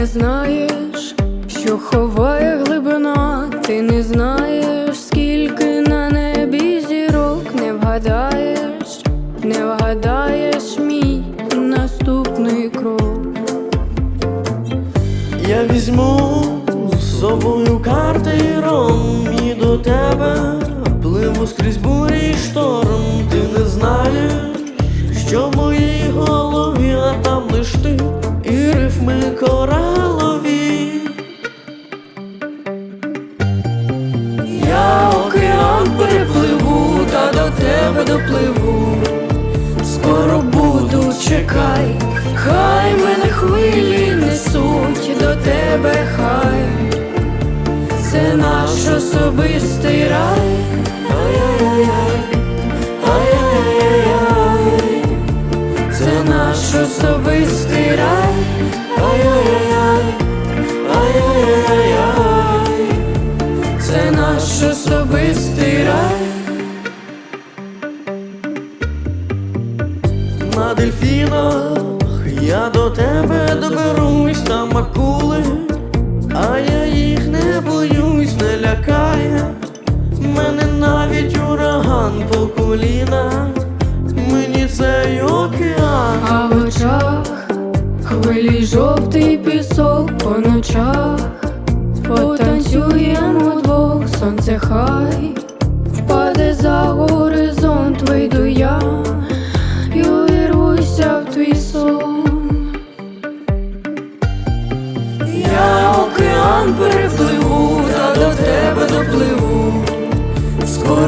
знаєш, що ховає глибина, ти не знаєш, скільки на небі зірок не вгадаєш, не вгадаєш мій наступний крок. Я візьму з собою картиром і до тебе пливу скрізь бурі й шторм. Ти не знаєш, що і коралові. Я океан перепливу, та до тебе допливу. Скоро буду, чекай, хай мене хвилі несуть до тебе, хай це наш особистий рай. Ай-яй-яй-яй, ай-яй-яй-яй, це наш особистий рай. На я до тебе доберусь там акули, а я їх не боюсь, не лякає. Мене навіть ураган по коліна, мені цей океан. А в очах хвилі жовтий пісок по ночах, потанцюємо двох, сонце хай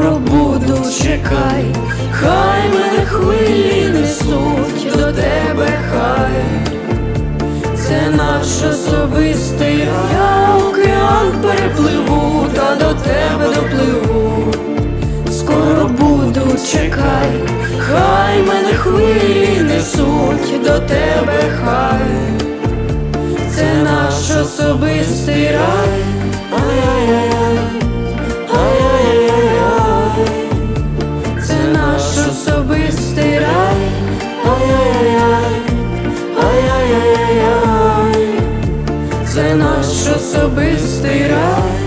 Скоро буду, чекай, хай мене хвилі несуть до тебе, хай це наш особистий. Я океан перепливу, та до тебе допливу. Скоро буду, чекай, хай мене хвилі несуть до тебе, хай це наш особистий рай. Ай-яй-яй, особистий рай.